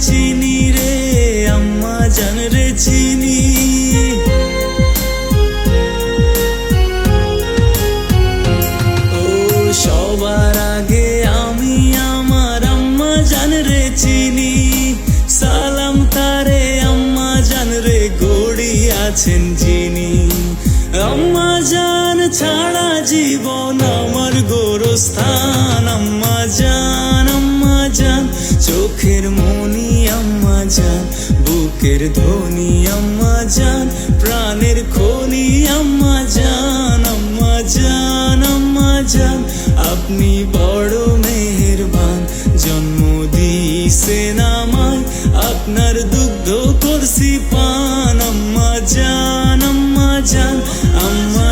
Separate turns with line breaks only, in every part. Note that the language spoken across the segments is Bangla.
চিনি রে, আম্মা জান রে চিনি। রে আম্মা জান রে আছেন যিনি। আম্মা জান ছাড়া জীবন আমার গোরস্থান, আম্মা জান চোখের মনি আম্মা জান, বুকের ধ্বনি আম্মা জান, প্রাণের খনি আম্মা জান আম্মা জান আম্মা জান। আপনি বড় মেহেরবান, জন্ম দিয়েছেন আমায় আপনার দুগ্ধ করছি পান, আম্মা জান আম্মা জান, আম্মা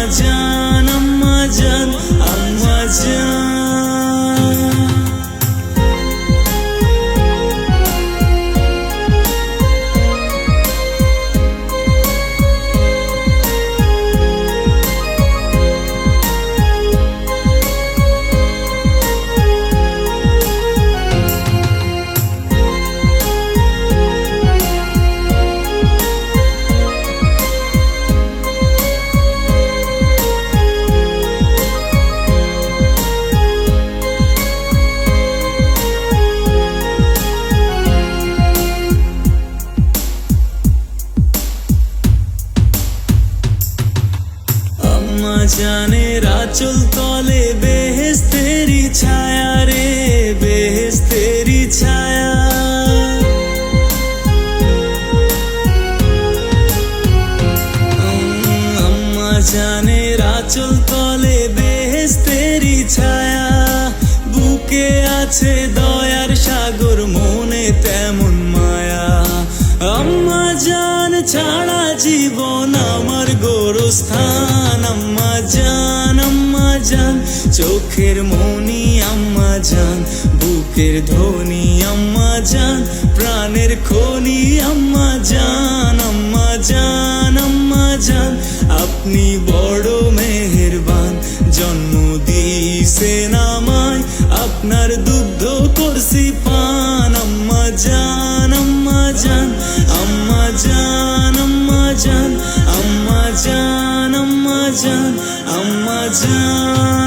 আম্মা জানের আচল তলে বেহেস্তেরি ছায়া রে বেহেস্তেরি ছায়া। উম, আম্মা জানের আচল তলে বেহেস্তেরি ছায়া বুকে আছে দয়ার জান ছাড়া জীবন আমার গোরস্থান, আম্মা জান আম্মা জান। চোখের মনি, আম্মা জান। বুকের ধ্বনি, আম্মা জান। প্রাণের খনি, আম্মা জান আম্মা জান আম্মা জান। আপনি বড় জান আম্মা জান।